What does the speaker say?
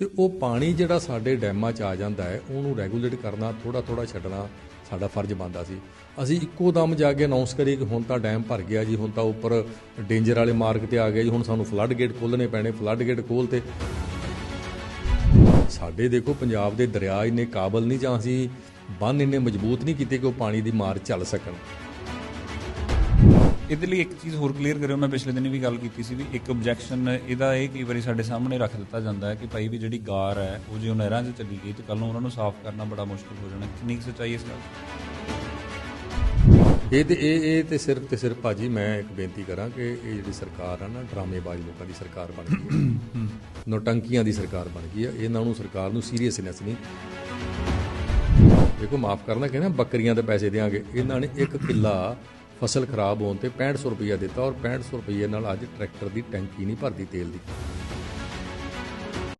ਤੇ ਉਹ ਪਾਣੀ ਜਿਹੜਾ ਸਾਡੇ ਡੈਮਾਂ 'ਚ ਆ ਜਾਂਦਾ ਹੈ, ਉਹਨੂੰ ਰੈਗੂਲੇਟ ਕਰਨਾ ਥੋੜਾ ਥੋੜਾ ਛੱਡਣਾ ਸਾਡਾ ਫਰਜ਼ ਬਣਦਾ ਸੀ। ਅਸੀਂ ਇੱਕੋ ਦਮ ਜਾ ਕੇ ਅਨਾਉਂਸ ਕਰੀਏ ਕਿ ਹੁਣ ਤਾਂ ਡੈਮ ਭਰ ਗਿਆ ਜੀ, ਹੁਣ ਤਾਂ ਉੱਪਰ ਡੇਂਜਰ ਵਾਲੇ ਮਾਰਗ ਤੇ ਆ ਗਿਆ ਜੀ, ਹੁਣ ਸਾਨੂੰ ਫਲੱਡ ਗੇਟ ਖੋਲ੍ਹਣੇ ਪੈਣੇ ਫਲੱਡ ਗੇਟ ਖੋਲ ਤੇ। ਸਾਡੇ ਦੇਖੋ, ਪੰਜਾਬ ਦੇ ਦਰਿਆ ਇੰਨੇ ਕਾਬਲ ਨਹੀਂ ਜਾਂ ਅਸੀਂ ਬੰਨ ਇੰਨੇ ਮਜ਼ਬੂਤ ਨਹੀਂ ਕੀਤੇ ਕਿ ਉਹ ਪਾਣੀ ਦੀ ਮਾਰ ਚੱਲ ਸਕਣ। ਇਹਦੇ ਲਈ ਇੱਕ ਚੀਜ਼ ਹੋਰ ਕਲੀਅਰ ਕਰਿਓ, ਮੈਂ ਪਿਛਲੇ ਦਿਨ ਵੀ ਗੱਲ ਕੀਤੀ ਸੀ ਵੀ ਇੱਕ ਆਬਜੈਕਸ਼ਨ ਇਹਦਾ ਇਹ ਕਈ ਵਾਰੀ ਸਾਡੇ ਸਾਹਮਣੇ ਰੱਖ ਦਿੱਤਾ ਜਾਂਦਾ ਹੈ ਕਿ ਭਾਈ ਵੀ ਜਿਹੜੀ ਗਾਰ ਹੈ, ਉਹ ਜੇ ਨਹਿਰਾਂ 'ਚ ਚਲੀ ਗਈ ਤੇ ਕੱਲ ਨੂੰ ਉਹਨਾਂ ਨੂੰ ਸਾਫ਼ ਕਰਨਾ ਬੜਾ ਮੁਸ਼ਕਲ ਹੋ ਜਾਣਾ। ਕਿੰਨੀ ਕੁ ਸੱਚਾਈ ਇਸ ਗੱਲ ਇਹ ਤੇ ਇਹ ਇਹ ਤੇ ਸਿਰਫ ਤੇ ਸਿਰਫ ਭਾਜੀ ਮੈਂ ਇੱਕ ਬੇਨਤੀ ਕਰਾਂ ਕਿ ਇਹ ਜਿਹੜੀ ਸਰਕਾਰ ਆ ਨਾ, ਡਰਾਮੇਬਾਜ਼ ਲੋਕਾਂ ਦੀ ਸਰਕਾਰ ਬਣ ਗਈ ਹੈ। ਨੋਟੰਕੀਆਂ ਦੀ ਸਰਕਾਰ ਬਣ ਗਈ ਹੈ। ਇਹਨਾਂ ਨੂੰ ਸਰਕਾਰ ਨੂੰ ਸੀਰੀਅਸਨੈਸ ਨਹੀਂ। ਦੇਖੋ ਮਾਫ ਕਰਨਾ ਕਹਿੰਦੇ ਬੱਕਰੀਆਂ ਦੇ ਪੈਸੇ ਦੇਾਂਗੇ ਇਹਨਾਂ ਨੇ ਇੱਕ ਕਿੱਲਾ ਫਸਲ ਖਰਾਬ ਹੋਣ ਤੇ 6500 ਰੁਪਇਆ ਦਿੱਤਾ ਔਰ 6500 ਰੁਪਏ ਨਾਲ ਅੱਜ ਟਰੈਕਟਰ ਦੀ ਟੈਂਕੀ ਨਹੀਂ ਭਰਦੀ ਤੇਲ ਦੀ।